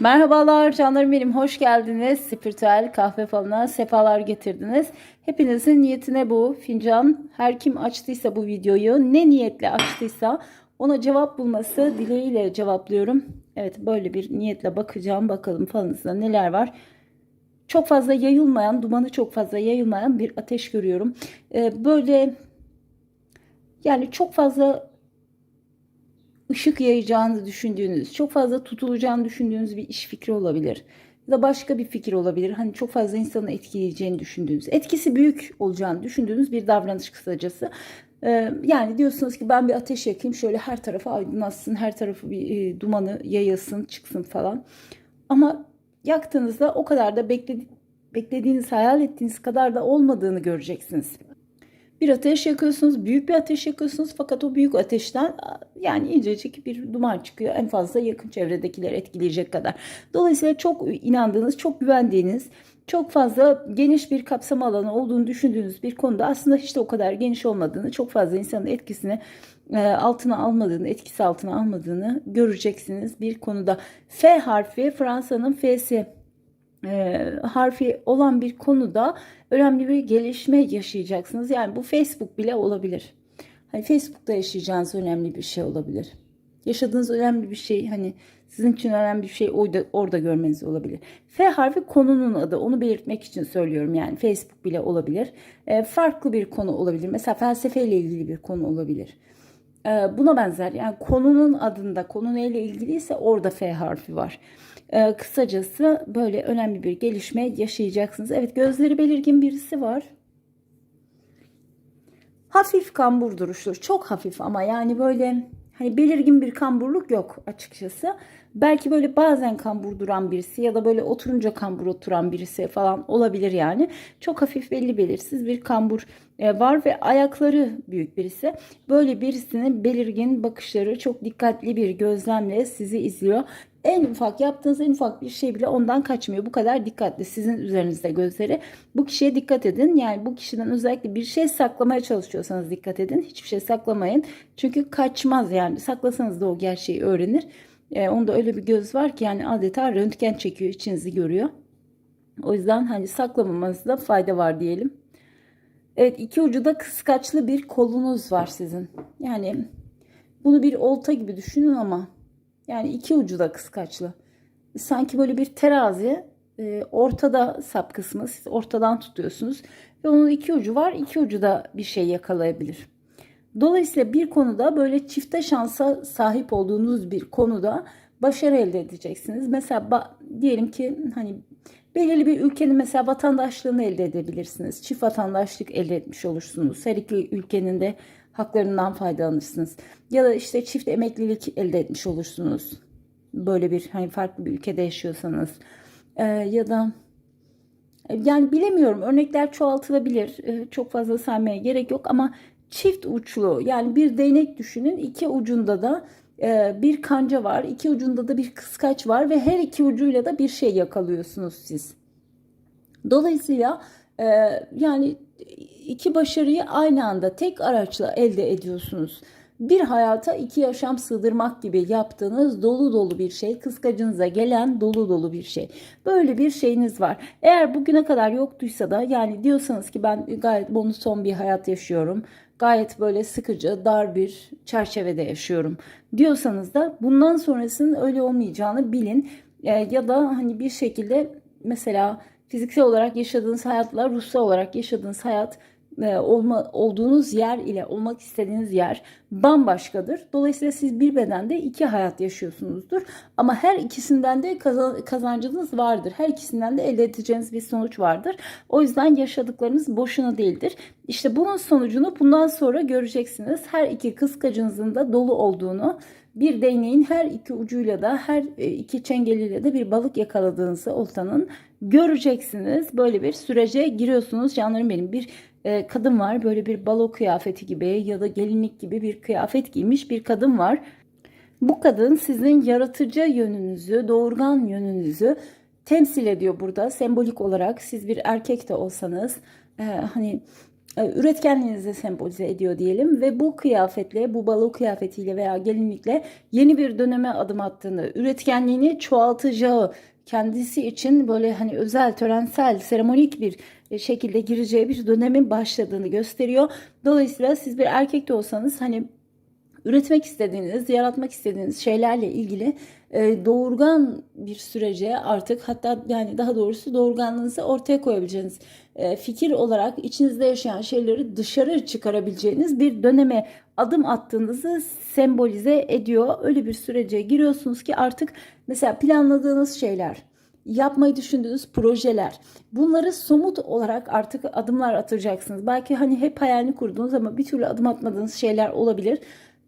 Merhabalar canlarım benim hoş geldiniz. Spiritüel kahve falına sefalar getirdiniz. Hepinizin niyetine bu fincan her kim açtıysa bu videoyu ne niyetle açtıysa ona cevap bulması dileğiyle cevaplıyorum. Evet böyle bir niyetle bakacağım bakalım falınızda neler var. Çok fazla yayılmayan dumanı çok fazla yayılmayan bir ateş görüyorum. Ee, böyle yani çok fazla ışık yayacağını düşündüğünüz, çok fazla tutulacağını düşündüğünüz bir iş fikri olabilir. Ya da başka bir fikir olabilir. Hani çok fazla insanı etkileyeceğini düşündüğünüz, etkisi büyük olacağını düşündüğünüz bir davranış kısacası. Ee, yani diyorsunuz ki ben bir ateş yakayım şöyle her tarafı aydınlatsın, her tarafı bir e, dumanı yayılsın, çıksın falan. Ama yaktığınızda o kadar da bekledi, beklediğiniz, hayal ettiğiniz kadar da olmadığını göreceksiniz bir ateş yakıyorsunuz, büyük bir ateş yakıyorsunuz fakat o büyük ateşten yani incecik bir duman çıkıyor. En fazla yakın çevredekileri etkileyecek kadar. Dolayısıyla çok inandığınız, çok güvendiğiniz, çok fazla geniş bir kapsam alanı olduğunu düşündüğünüz bir konuda aslında hiç de o kadar geniş olmadığını, çok fazla insanın etkisini e, altına almadığını, etkisi altına almadığını göreceksiniz bir konuda. F harfi Fransa'nın F'si e, harfi olan bir konuda önemli bir gelişme yaşayacaksınız. Yani bu Facebook bile olabilir. Hani Facebook'ta yaşayacağınız önemli bir şey olabilir. Yaşadığınız önemli bir şey hani sizin için önemli bir şey orada, orada görmeniz olabilir. F harfi konunun adı. Onu belirtmek için söylüyorum. Yani Facebook bile olabilir. E, farklı bir konu olabilir. Mesela felsefeyle ilgili bir konu olabilir. E, buna benzer. Yani konunun adında konu neyle ilgiliyse orada F harfi var. Ee, kısacası böyle önemli bir gelişme yaşayacaksınız. Evet gözleri belirgin birisi var. Hafif kambur duruşlu. Çok hafif ama yani böyle hani belirgin bir kamburluk yok açıkçası. Belki böyle bazen kambur duran birisi ya da böyle oturunca kambur oturan birisi falan olabilir yani. Çok hafif belli belirsiz bir kambur e, var ve ayakları büyük birisi. Böyle birisinin belirgin bakışları çok dikkatli bir gözlemle sizi izliyor. En ufak yaptığınız en ufak bir şey bile ondan kaçmıyor. Bu kadar dikkatli sizin üzerinizde gözleri. Bu kişiye dikkat edin. Yani bu kişiden özellikle bir şey saklamaya çalışıyorsanız dikkat edin. Hiçbir şey saklamayın. Çünkü kaçmaz yani. Saklasanız da o gerçeği öğrenir. E, onda öyle bir göz var ki yani adeta röntgen çekiyor, içinizi görüyor. O yüzden hani saklamamanızda fayda var diyelim. Evet iki ucu da kıskaçlı bir kolunuz var sizin. Yani bunu bir olta gibi düşünün ama yani iki ucu da kıskaçlı. Sanki böyle bir terazi e, ortada sap kısmı siz ortadan tutuyorsunuz ve onun iki ucu var iki ucu da bir şey yakalayabilir. Dolayısıyla bir konuda böyle çifte şansa sahip olduğunuz bir konuda başarı elde edeceksiniz. Mesela diyelim ki hani belirli bir ülkenin mesela vatandaşlığını elde edebilirsiniz. Çift vatandaşlık elde etmiş olursunuz. Her iki ülkenin de haklarından faydalanırsınız. Ya da işte çift emeklilik elde etmiş olursunuz. Böyle bir hani farklı bir ülkede yaşıyorsanız. Ee, ya da yani bilemiyorum örnekler çoğaltılabilir. Ee, çok fazla saymaya gerek yok ama çift uçlu yani bir değnek düşünün iki ucunda da bir kanca var iki ucunda da bir kıskaç var ve her iki ucuyla da bir şey yakalıyorsunuz siz. Dolayısıyla e, yani iki başarıyı aynı anda tek araçla elde ediyorsunuz. Bir hayata iki yaşam sığdırmak gibi yaptığınız dolu dolu bir şey, kıskacınıza gelen dolu dolu bir şey. Böyle bir şeyiniz var. Eğer bugüne kadar yoktuysa da yani diyorsanız ki ben gayet monoton bir hayat yaşıyorum. Gayet böyle sıkıcı, dar bir çerçevede yaşıyorum diyorsanız da bundan sonrasının öyle olmayacağını bilin. E, ya da hani bir şekilde mesela fiziksel olarak yaşadığınız hayatla ruhsal olarak yaşadığınız hayat olma, olduğunuz yer ile olmak istediğiniz yer bambaşkadır. Dolayısıyla siz bir bedende iki hayat yaşıyorsunuzdur. Ama her ikisinden de kazan, kazancınız vardır. Her ikisinden de elde edeceğiniz bir sonuç vardır. O yüzden yaşadıklarınız boşuna değildir. İşte bunun sonucunu bundan sonra göreceksiniz. Her iki kıskacınızın da dolu olduğunu, bir değneğin her iki ucuyla da her e, iki çengeliyle de bir balık yakaladığınızı oltanın göreceksiniz. Böyle bir sürece giriyorsunuz canlarım benim. Bir e, kadın var böyle bir balo kıyafeti gibi ya da gelinlik gibi bir kıyafet giymiş bir kadın var. Bu kadın sizin yaratıcı yönünüzü, doğurgan yönünüzü temsil ediyor burada sembolik olarak. Siz bir erkek de olsanız e, hani e, üretkenliğinizi sembolize ediyor diyelim ve bu kıyafetle, bu balo kıyafetiyle veya gelinlikle yeni bir döneme adım attığını, üretkenliğini çoğaltacağı, kendisi için böyle hani özel, törensel, seremonik bir şekilde gireceği bir dönemin başladığını gösteriyor. Dolayısıyla siz bir erkek de olsanız hani üretmek istediğiniz, yaratmak istediğiniz şeylerle ilgili e, doğurgan bir sürece artık hatta yani daha doğrusu doğurganlığınızı ortaya koyabileceğiniz e, fikir olarak içinizde yaşayan şeyleri dışarı çıkarabileceğiniz bir döneme adım attığınızı sembolize ediyor. Öyle bir sürece giriyorsunuz ki artık mesela planladığınız şeyler, yapmayı düşündüğünüz projeler bunları somut olarak artık adımlar atacaksınız. Belki hani hep hayalini kurduğunuz ama bir türlü adım atmadığınız şeyler olabilir.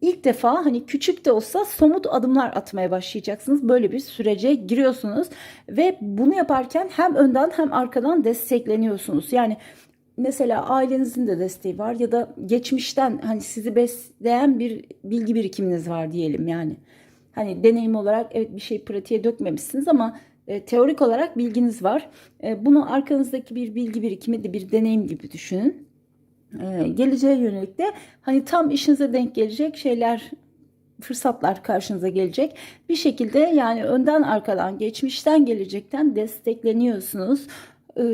İlk defa hani küçük de olsa somut adımlar atmaya başlayacaksınız. Böyle bir sürece giriyorsunuz ve bunu yaparken hem önden hem arkadan destekleniyorsunuz. Yani mesela ailenizin de desteği var ya da geçmişten hani sizi besleyen bir bilgi birikiminiz var diyelim yani. Hani deneyim olarak evet bir şey pratiğe dökmemişsiniz ama e, teorik olarak bilginiz var. E, bunu arkanızdaki bir bilgi birikimi de bir deneyim gibi düşünün. E, geleceğe yönelik de hani tam işinize denk gelecek şeyler fırsatlar karşınıza gelecek. Bir şekilde yani önden arkadan geçmişten gelecekten destekleniyorsunuz.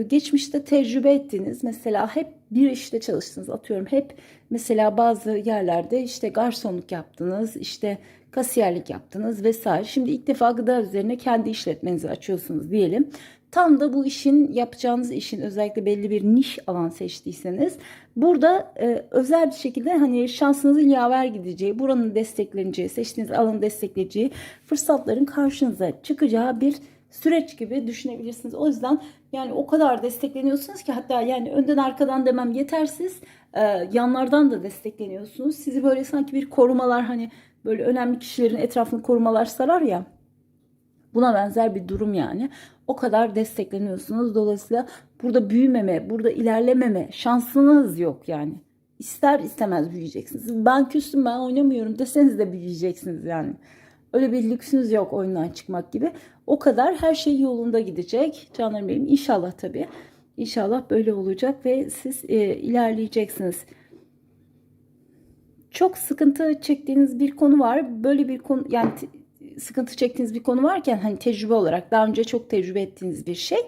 Geçmişte tecrübe ettiğiniz mesela hep bir işte çalıştınız atıyorum hep mesela bazı yerlerde işte garsonluk yaptınız işte kasiyerlik yaptınız vesaire. Şimdi ilk defa gıda üzerine kendi işletmenizi açıyorsunuz diyelim. Tam da bu işin yapacağınız işin özellikle belli bir niş alan seçtiyseniz burada e, özel bir şekilde hani şansınızın yaver gideceği, buranın destekleneceği, seçtiğiniz alanı destekleyeceği fırsatların karşınıza çıkacağı bir süreç gibi düşünebilirsiniz. O yüzden yani o kadar destekleniyorsunuz ki hatta yani önden arkadan demem yetersiz e, yanlardan da destekleniyorsunuz. Sizi böyle sanki bir korumalar hani böyle önemli kişilerin etrafını korumalar sarar ya buna benzer bir durum yani. O kadar destekleniyorsunuz. Dolayısıyla burada büyümeme, burada ilerlememe şansınız yok yani. İster istemez büyüyeceksiniz. Ben küstüm ben oynamıyorum deseniz de büyüyeceksiniz yani. Öyle bir lüksünüz yok oyundan çıkmak gibi. O kadar her şey yolunda gidecek. Canlarım benim inşallah tabii. İnşallah böyle olacak ve siz e, ilerleyeceksiniz. Çok sıkıntı çektiğiniz bir konu var. Böyle bir konu yani sıkıntı çektiğiniz bir konu varken hani tecrübe olarak daha önce çok tecrübe ettiğiniz bir şey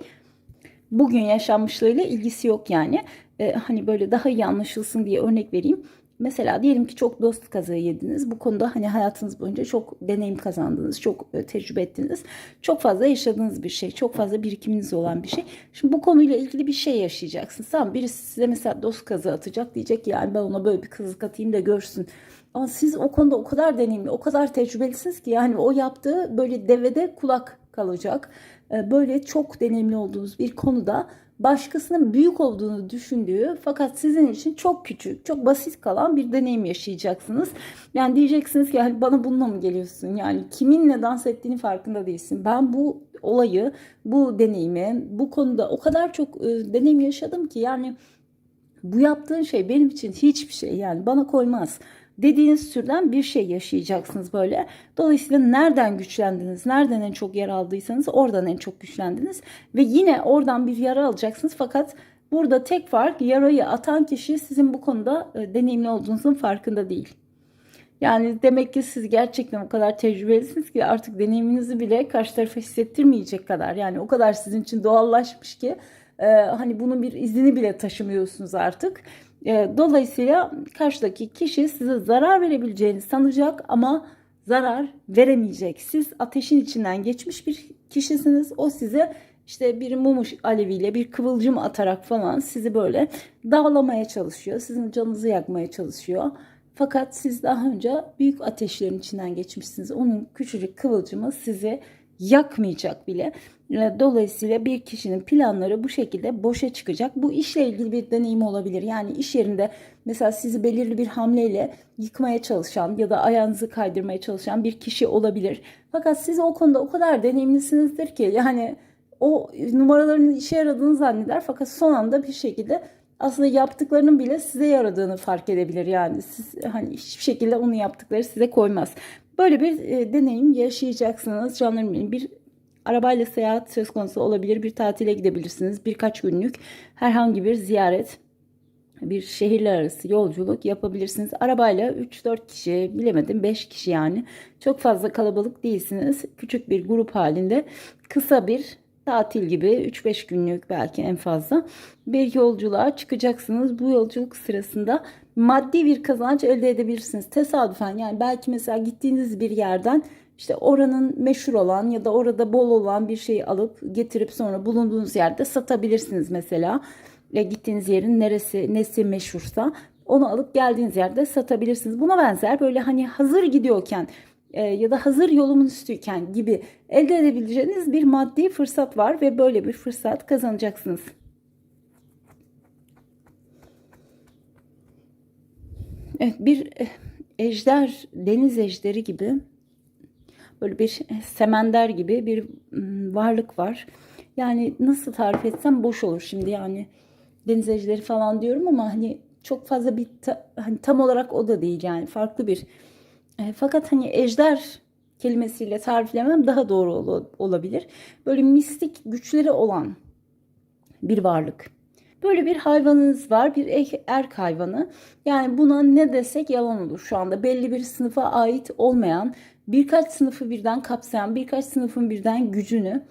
bugün yaşanmışlığıyla ilgisi yok yani. Ee, hani böyle daha iyi anlaşılsın diye örnek vereyim. Mesela diyelim ki çok dost kazığı yediniz. Bu konuda hani hayatınız boyunca çok deneyim kazandınız, çok e, tecrübe ettiniz. Çok fazla yaşadığınız bir şey, çok fazla birikiminiz olan bir şey. Şimdi bu konuyla ilgili bir şey yaşayacaksınız. Tamam birisi size mesela dost kazığı atacak diyecek yani ben ona böyle bir kazık atayım da görsün. Ama siz o konuda o kadar deneyimli, o kadar tecrübelisiniz ki yani o yaptığı böyle devede kulak kalacak. E, böyle çok deneyimli olduğunuz bir konuda başkasının büyük olduğunu düşündüğü fakat sizin için çok küçük, çok basit kalan bir deneyim yaşayacaksınız. Yani diyeceksiniz ki yani bana bununla mı geliyorsun? Yani kiminle dans ettiğini farkında değilsin. Ben bu olayı, bu deneyimi, bu konuda o kadar çok e, deneyim yaşadım ki yani bu yaptığın şey benim için hiçbir şey yani bana koymaz dediğiniz türden bir şey yaşayacaksınız böyle. Dolayısıyla nereden güçlendiniz, nereden en çok yer aldıysanız oradan en çok güçlendiniz. Ve yine oradan bir yara alacaksınız fakat burada tek fark yarayı atan kişi sizin bu konuda e, deneyimli olduğunuzun farkında değil. Yani demek ki siz gerçekten o kadar tecrübelisiniz ki artık deneyiminizi bile karşı tarafa hissettirmeyecek kadar. Yani o kadar sizin için doğallaşmış ki e, hani bunun bir izini bile taşımıyorsunuz artık. E, dolayısıyla karşıdaki kişi size zarar verebileceğini sanacak ama zarar veremeyecek. Siz ateşin içinden geçmiş bir kişisiniz. O size işte bir mum aleviyle bir kıvılcım atarak falan sizi böyle dağlamaya çalışıyor. Sizin canınızı yakmaya çalışıyor. Fakat siz daha önce büyük ateşlerin içinden geçmişsiniz. Onun küçücük kıvılcımı sizi yakmayacak bile. E, dolayısıyla bir kişinin planları bu şekilde boşa çıkacak. Bu işle ilgili bir deneyim olabilir. Yani iş yerinde mesela sizi belirli bir hamleyle yıkmaya çalışan ya da ayağınızı kaydırmaya çalışan bir kişi olabilir. Fakat siz o konuda o kadar deneyimlisinizdir ki yani o numaraların işe yaradığını zanneder fakat son anda bir şekilde aslında yaptıklarının bile size yaradığını fark edebilir yani siz hani hiçbir şekilde onu yaptıkları size koymaz. Böyle bir e, deneyim yaşayacaksınız canlarım benim. Bir arabayla seyahat söz konusu olabilir. Bir tatile gidebilirsiniz. Birkaç günlük herhangi bir ziyaret bir şehirler arası yolculuk yapabilirsiniz. Arabayla 3-4 kişi bilemedim 5 kişi yani. Çok fazla kalabalık değilsiniz. Küçük bir grup halinde kısa bir tatil gibi 3-5 günlük belki en fazla bir yolculuğa çıkacaksınız. Bu yolculuk sırasında maddi bir kazanç elde edebilirsiniz. Tesadüfen yani belki mesela gittiğiniz bir yerden işte oranın meşhur olan ya da orada bol olan bir şeyi alıp getirip sonra bulunduğunuz yerde satabilirsiniz mesela. Ya gittiğiniz yerin neresi nesi meşhursa onu alıp geldiğiniz yerde satabilirsiniz. Buna benzer böyle hani hazır gidiyorken e, ya da hazır yolumun üstüyken gibi elde edebileceğiniz bir maddi fırsat var ve böyle bir fırsat kazanacaksınız. Evet, bir e, ejder, deniz ejderi gibi böyle bir semender gibi bir mm, varlık var. Yani nasıl tarif etsem boş olur şimdi yani deniz ejderi falan diyorum ama hani çok fazla bir ta- hani tam olarak o da değil yani farklı bir e, fakat hani ejder kelimesiyle tariflemem daha doğru ol- olabilir. Böyle mistik güçleri olan bir varlık. Böyle bir hayvanınız var, bir er- erk hayvanı. Yani buna ne desek yalan olur şu anda. Belli bir sınıfa ait olmayan, birkaç sınıfı birden kapsayan, birkaç sınıfın birden gücünü,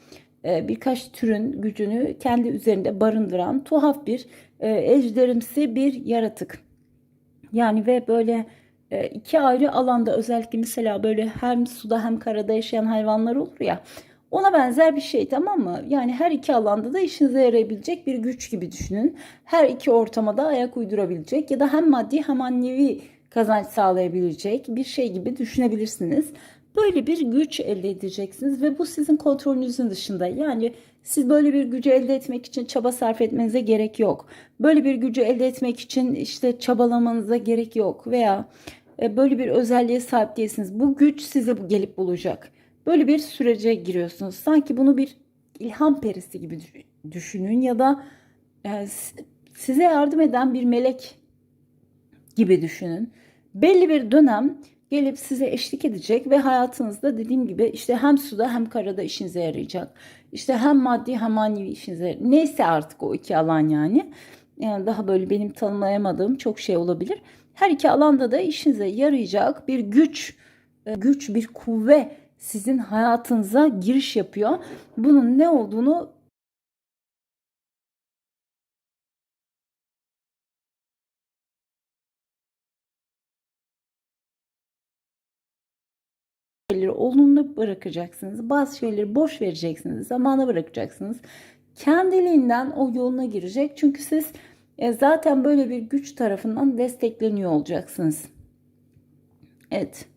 e, birkaç türün gücünü kendi üzerinde barındıran tuhaf bir e, ejderimsi bir yaratık. Yani ve böyle e, iki ayrı alanda özellikle mesela böyle hem suda hem karada yaşayan hayvanlar olur ya. Ona benzer bir şey tamam mı? Yani her iki alanda da işinize yarayabilecek bir güç gibi düşünün. Her iki ortama da ayak uydurabilecek ya da hem maddi hem manevi kazanç sağlayabilecek bir şey gibi düşünebilirsiniz. Böyle bir güç elde edeceksiniz ve bu sizin kontrolünüzün dışında. Yani siz böyle bir gücü elde etmek için çaba sarf etmenize gerek yok. Böyle bir gücü elde etmek için işte çabalamanıza gerek yok veya e, böyle bir özelliğe sahip değilsiniz. Bu güç size gelip bulacak. Böyle bir sürece giriyorsunuz. Sanki bunu bir ilham perisi gibi düşünün ya da e, size yardım eden bir melek gibi düşünün. Belli bir dönem gelip size eşlik edecek ve hayatınızda dediğim gibi işte hem suda hem karada işinize yarayacak. İşte hem maddi hem manevi işinize yarayacak. Neyse artık o iki alan yani. Yani daha böyle benim tanımlayamadığım çok şey olabilir. Her iki alanda da işinize yarayacak bir güç, e, güç, bir kuvve sizin hayatınıza giriş yapıyor. Bunun ne olduğunu şeyleri olumlu bırakacaksınız. Bazı şeyleri boş vereceksiniz. Zamana bırakacaksınız. Kendiliğinden o yoluna girecek. Çünkü siz e, zaten böyle bir güç tarafından destekleniyor olacaksınız. Evet.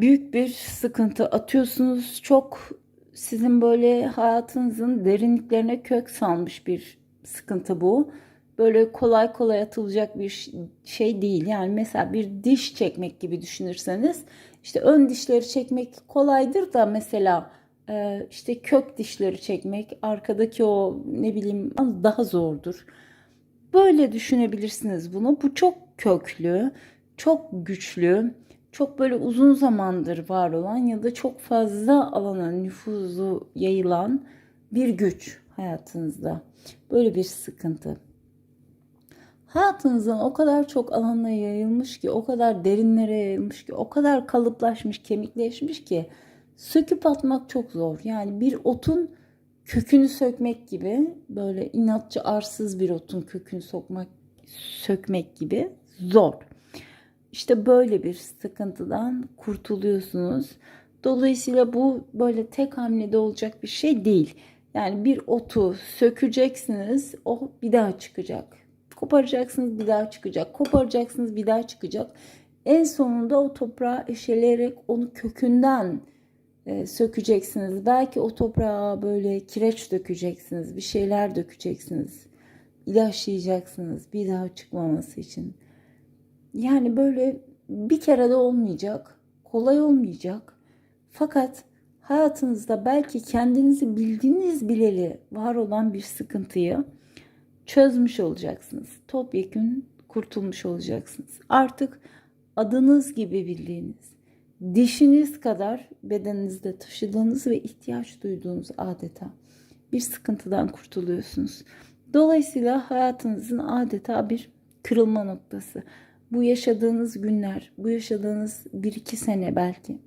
Büyük bir sıkıntı atıyorsunuz. Çok sizin böyle hayatınızın derinliklerine kök salmış bir sıkıntı bu. Böyle kolay kolay atılacak bir şey değil. Yani mesela bir diş çekmek gibi düşünürseniz işte ön dişleri çekmek kolaydır da mesela e, işte kök dişleri çekmek arkadaki o ne bileyim daha zordur. Böyle düşünebilirsiniz bunu. Bu çok köklü, çok güçlü, çok böyle uzun zamandır var olan ya da çok fazla alana nüfuzu yayılan bir güç hayatınızda. Böyle bir sıkıntı. Hayatınızın o kadar çok alana yayılmış ki, o kadar derinlere yayılmış ki, o kadar kalıplaşmış, kemikleşmiş ki söküp atmak çok zor. Yani bir otun kökünü sökmek gibi böyle inatçı arsız bir otun kökünü sokmak sökmek gibi zor. İşte böyle bir sıkıntıdan kurtuluyorsunuz. Dolayısıyla bu böyle tek hamlede olacak bir şey değil. Yani bir otu sökeceksiniz, o bir daha çıkacak. Koparacaksınız, bir daha çıkacak. Koparacaksınız, bir daha çıkacak. En sonunda o toprağı eşeleyerek onu kökünden e, sökeceksiniz. Belki o toprağa böyle kireç dökeceksiniz, bir şeyler dökeceksiniz. İlaçlayacaksınız bir daha çıkmaması için. Yani böyle bir kere de olmayacak, kolay olmayacak. Fakat hayatınızda belki kendinizi bildiğiniz bileli var olan bir sıkıntıyı çözmüş olacaksınız. Topyekün kurtulmuş olacaksınız. Artık adınız gibi bildiğiniz, dişiniz kadar bedeninizde taşıdığınız ve ihtiyaç duyduğunuz adeta bir sıkıntıdan kurtuluyorsunuz. Dolayısıyla hayatınızın adeta bir kırılma noktası. Bu yaşadığınız günler, bu yaşadığınız bir iki sene belki.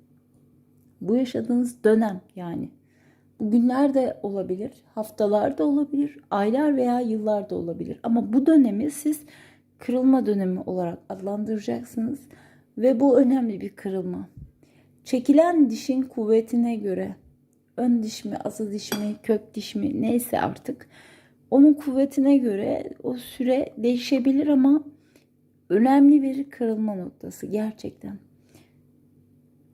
Bu yaşadığınız dönem yani. Bu günler de olabilir, haftalar da olabilir, aylar veya yıllar da olabilir. Ama bu dönemi siz kırılma dönemi olarak adlandıracaksınız ve bu önemli bir kırılma. Çekilen dişin kuvvetine göre ön diş mi, azı diş mi, kök diş mi neyse artık onun kuvvetine göre o süre değişebilir ama önemli bir kırılma noktası gerçekten.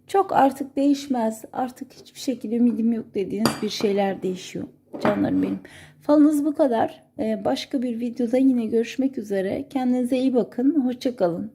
Çok artık değişmez. Artık hiçbir şekilde ümidim yok dediğiniz bir şeyler değişiyor. Canlarım benim. Falınız bu kadar. Ee, Başka bir videoda yine görüşmek üzere. Kendinize iyi bakın. Hoşçakalın.